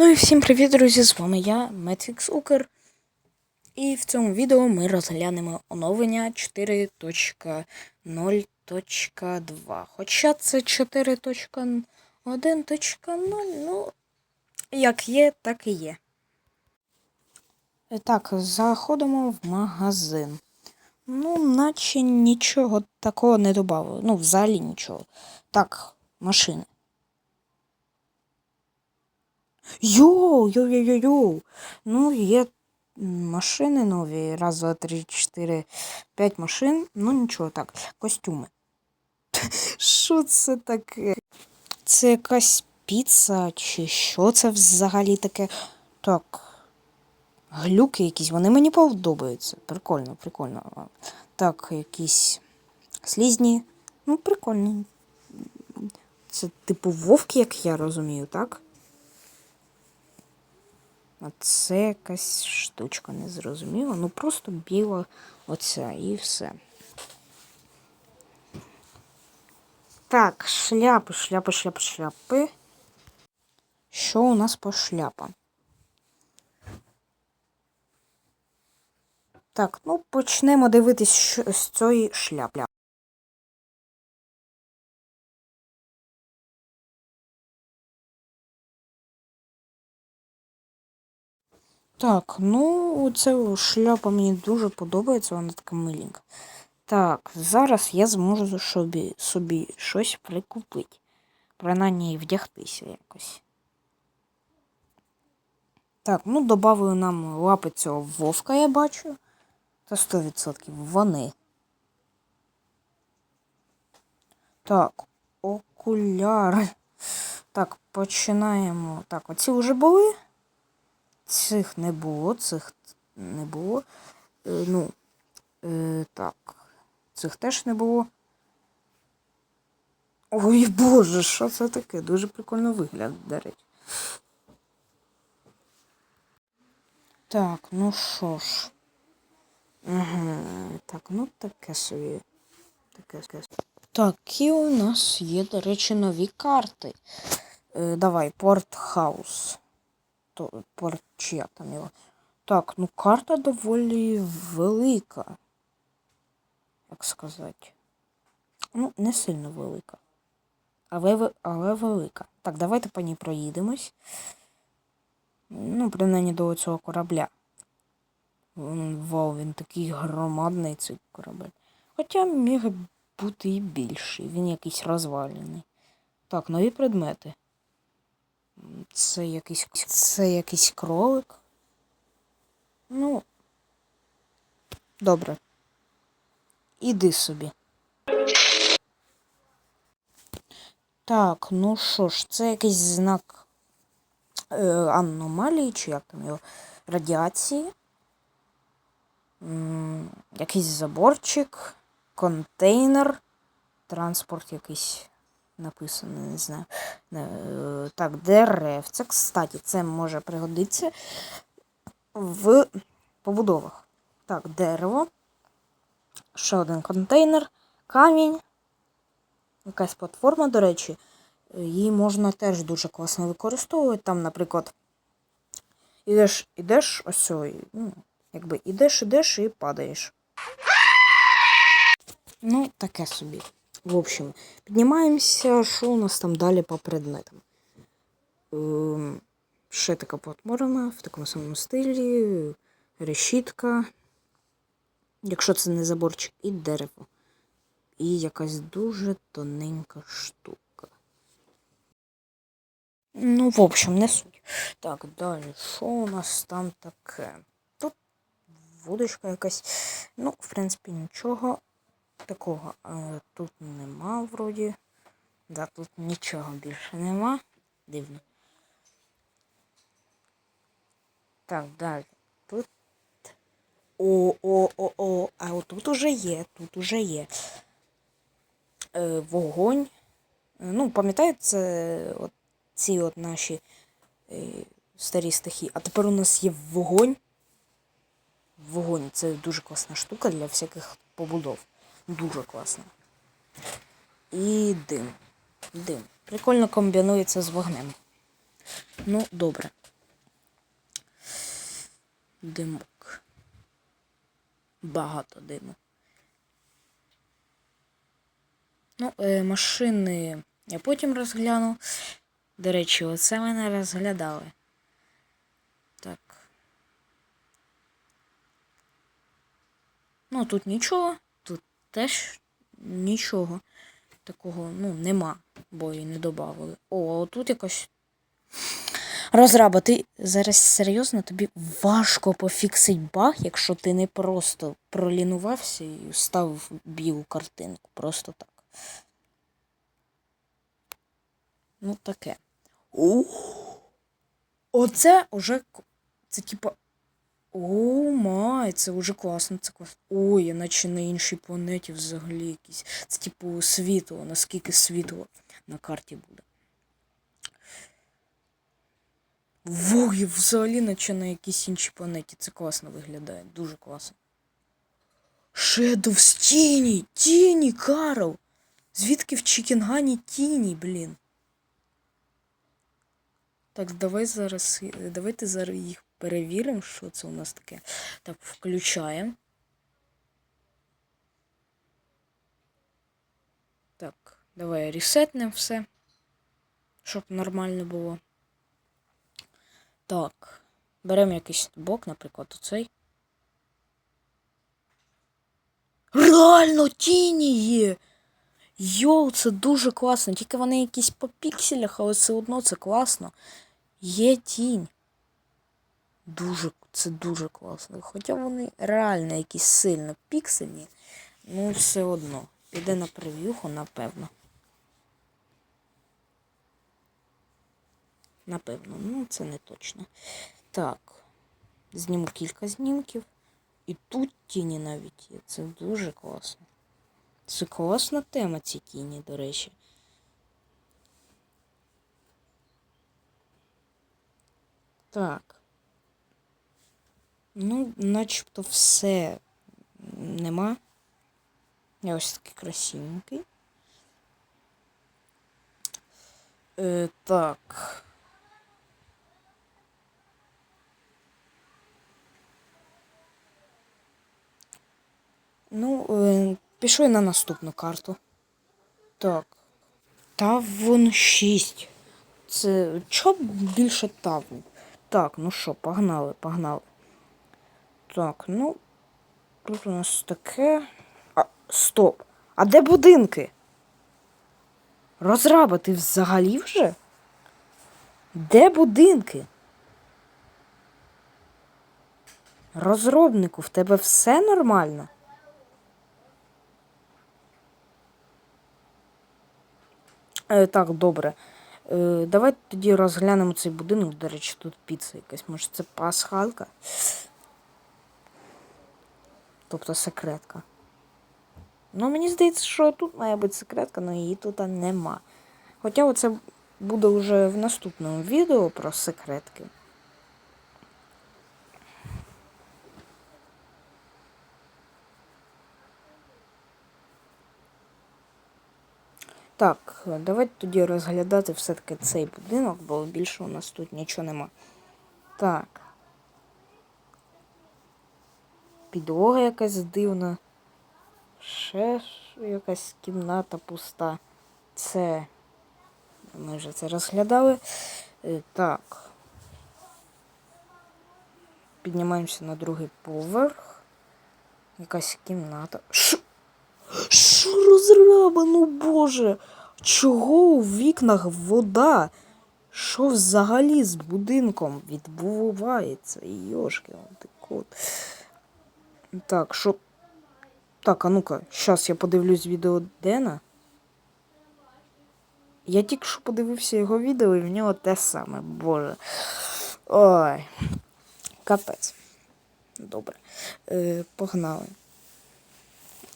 Ну і всім привіт, друзі! З вами я, Метфікс Укр. І в цьому відео ми розглянемо оновлення 4.0.2. Хоча це 4.1.0, ну, як є, так і є. Так, заходимо в магазин. Ну, наче нічого такого не додали. Ну, взагалі нічого. Так, машини. Йоу, йоу, йоу, йоу, йоу. Ну, є машини нові. Раз, два, три, чотири, п'ять машин. Ну, нічого так. Костюми. Що це таке? Це якась піца, чи що це взагалі таке? Так. Глюки якісь, вони мені подобаються. Прикольно, прикольно. Так, якісь слізні. Ну, прикольні. Це типу вовки, як я розумію, так? А це якась штучка незрозуміла. Ну просто біла оця і все. Так, шляпи, шляпи, шляпи, шляпи. Що у нас по шляпам? Так, ну почнемо дивитись з цієї шляпи. Так, ну ця шляпа мені дуже подобається, вона така миленька. Так, зараз я зможу собі, собі щось прикупити. Принаймні вдягтися якось. Так, ну додаю нам лапи цього вовка, я бачу. Та 100% вони. Так, окуляри. Так, починаємо. Так, оці вже були. Цих не було, цих не було. Е, ну, е, так. Цих теж не було. Ой боже, що це таке? Дуже прикольно вигляд, до речі. Так, ну що ж. Угу. Так, ну таке собі. Таке, таке. Так, і у нас є, до речі, нові карти. Е, давай, Портхаус як там його. Так, ну карта доволі велика. Як сказати. Ну, не сильно велика. Але але велика. Так, давайте по ній проїдемось. Ну, принаймні до цього корабля. Вау, він такий громадний цей корабель. Хоча міг бути і більший. Він якийсь розвалений. Так, нові предмети. Це якийсь це якийсь кролик. Ну, добре. Іди собі. Так, ну що ж, це якийсь знак е, аномалії, чи як там його радіації. Якийсь заборчик, контейнер, транспорт якийсь написано, не знаю. Е, так, дерев. Це, кстати, це може пригодитися в побудовах. Так, дерево. Ще один контейнер, камінь. Якась платформа, до речі, її можна теж дуже класно використовувати. Там, наприклад, ідеш, ідеш ось, ну, якби ідеш, ідеш і падаєш. Ну, таке собі. В общем, піднімаємося, що у нас там далі по предметам. Ще така платформа в такому самому стилі, решітка, якщо це не заборчик, і дерево. І якась дуже тоненька штука. Ну, в общем, не суть. Так, далі, що у нас там таке? Тут вудочка якась. Ну, в принципі, нічого такого а, тут нема вроді. Да, тут нічого більше нема. Дивно. Так, далі. Тут. О-о-о-о. А от тут уже є, тут уже є. Е, Вогонь. Ну, пам'ятаєте, от ці от наші е, старі стихи. А тепер у нас є вогонь. Вогонь це дуже класна штука для всяких побудов. Дуже класно. І дим. Дим. Прикольно комбінується з вогнем. Ну, добре. Димок. Багато диму. Ну, е, машини я потім розгляну. До речі, оце ми не розглядали. Так. Ну, тут нічого, теж нічого такого, ну, нема, бо і не додавали. О, а тут якось. Розраба, ти зараз серйозно тобі важко пофіксить баг, якщо ти не просто пролінувався і ставив білу картинку. Просто так. Ну, таке. О, Оце уже. Це типа. О май, це вже класно, це класно. Ой, я наче на іншій планеті взагалі якісь. Це типу світло, наскільки світло на карті буде. Во, я взагалі наче на якійсь іншій планеті. Це класно виглядає, дуже класно. Шедовс тіні! Тіні, Карл! Звідки в Чікінгані тіні, блін? Так, давай зараз. е, Давайте зараз їх перевіримо, що це у нас таке. Так, включаємо. Так, давай ресетнемо все. Щоб нормально було. Так. Беремо якийсь бок, наприклад, оцей. Реально тіні є! Йоу, це дуже класно. Тільки вони якісь по пікселях, але все одно це класно. Є тінь. Дуже, це дуже класно. Хоча вони реально якісь сильно піксельні, ну все одно. Піде на прев'юху, напевно. Напевно, ну це не точно. Так. Зніму кілька знімків. І тут тіні навіть є. Це дуже класно. Це класна тема ці тіні, до речі. Так. Ну, начебто все нема. Я ось такий красивенький. Е, так. Ну, е, пішли на наступну карту. Так. Тавун 6. Це що більше таву? Так, ну що, погнали, погнали. Так, ну. Тут у нас таке. А, стоп. А де будинки? Розраба, ти взагалі вже? Де будинки? Розробнику, в тебе все нормально? Е, так, добре. Е, давай тоді розглянемо цей будинок. До речі, тут піца якась. Може це пасхалка? Тобто секретка. Ну, мені здається, що тут має бути секретка, але її тут нема. Хоча оце буде вже в наступному відео про секретки. Так, давайте тоді розглядати все-таки цей будинок, бо більше у нас тут нічого нема. Так. Підлога якась дивна. Ще якась кімната пуста. Це. Ми вже це розглядали. Е, Так. Піднімаємося на другий поверх. Якась кімната. Що? Розраба, ну боже? Чого у вікнах вода? Що взагалі з будинком відбувається? Йошки, ти кот. Так, що. Так, а ну-ка, зараз я подивлюсь відео Дена. Я тільки що подивився його відео, і в нього те саме, боже. Ой. Капець. Добре. Е, погнали.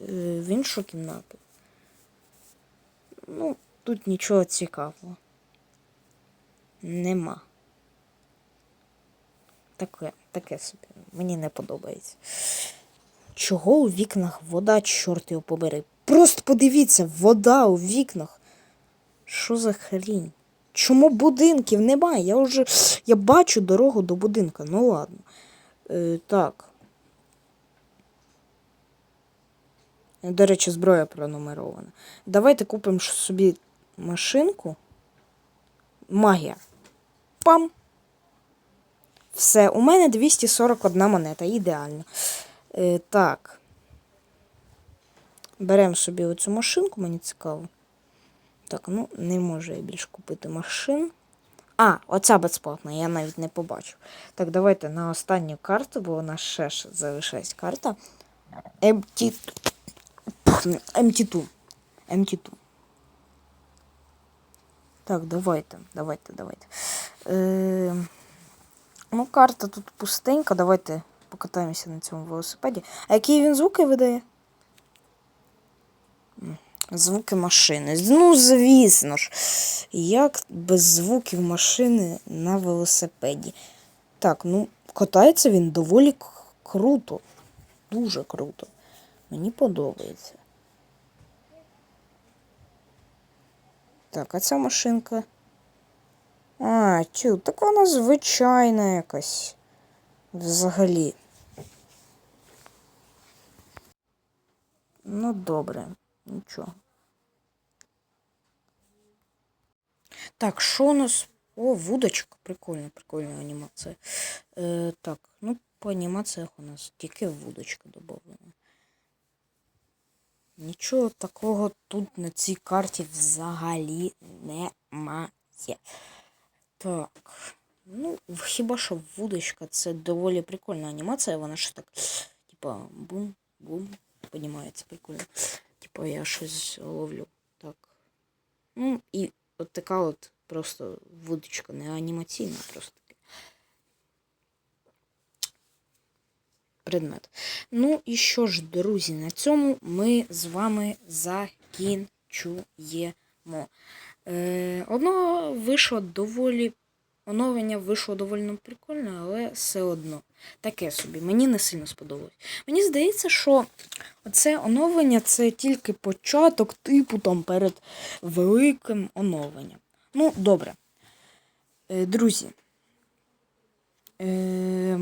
Е, в іншу кімнату. Ну, тут нічого цікавого. Нема. Таке, таке собі. Мені не подобається. Чого у вікнах вода, чорт його побери? Просто подивіться, вода у вікнах. Що за хрінь? Чому будинків немає? Я вже я бачу дорогу до будинка. Ну ладно. Е, так. До речі, зброя пронумерована. Давайте купимо собі машинку. Магія. Пам! Все, у мене 241 монета. Ідеально. Е, так. Беремо собі оцю машинку, мені цікаво. Так, ну не можу я більше купити машин. А, оця безплатна, я навіть не побачив. Так, давайте на останню карту, бо у нас ще ж залишається карта. MT... MT2. MT2. Так, давайте, давайте, давайте. Е... Ну, карта тут пустенька. Давайте покатаємося на цьому велосипеді. А які він звуки видає? Звуки машини. Ну, звісно ж. Як без звуків машини на велосипеді? Так, ну, катається він доволі круто. Дуже круто. Мені подобається. Так, а ця машинка. А, тю, так вона звичайна якась. Взагалі. Ну, добре, нічого. Так, що у нас? О, вудочка. Прикольна, прикольна анімація. Е, так, ну, по анімаціях у нас тільки вудочка додана. Нічого такого тут на цій карті взагалі немає. Так. Ну, хіба що вудочка це доволі прикольна анімація, вона ж так, типа, бум-бум, піднімається прикольно. Типа я щось ловлю. Так. Ну, і от така от просто вудочка, не анімаційна, просто таке. Предмет. Ну і що ж, друзі, на цьому ми з вами закінчуємо. Е, одно вийшло доволі. Оновлення вийшло доволі прикольне, але все одно. Таке собі. Мені не сильно сподобалось. Мені здається, що це оновлення це тільки початок, типу там перед великим оновленням. Ну, добре. Е, друзі. Е,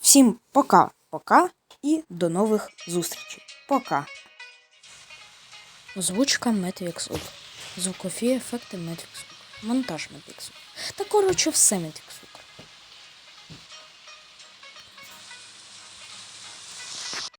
всім пока. Пока і до нових зустрічей. Пока. Озвучка Matrix Звукові ефекти Matrix Монтаж Matrix Та коротше все Matrix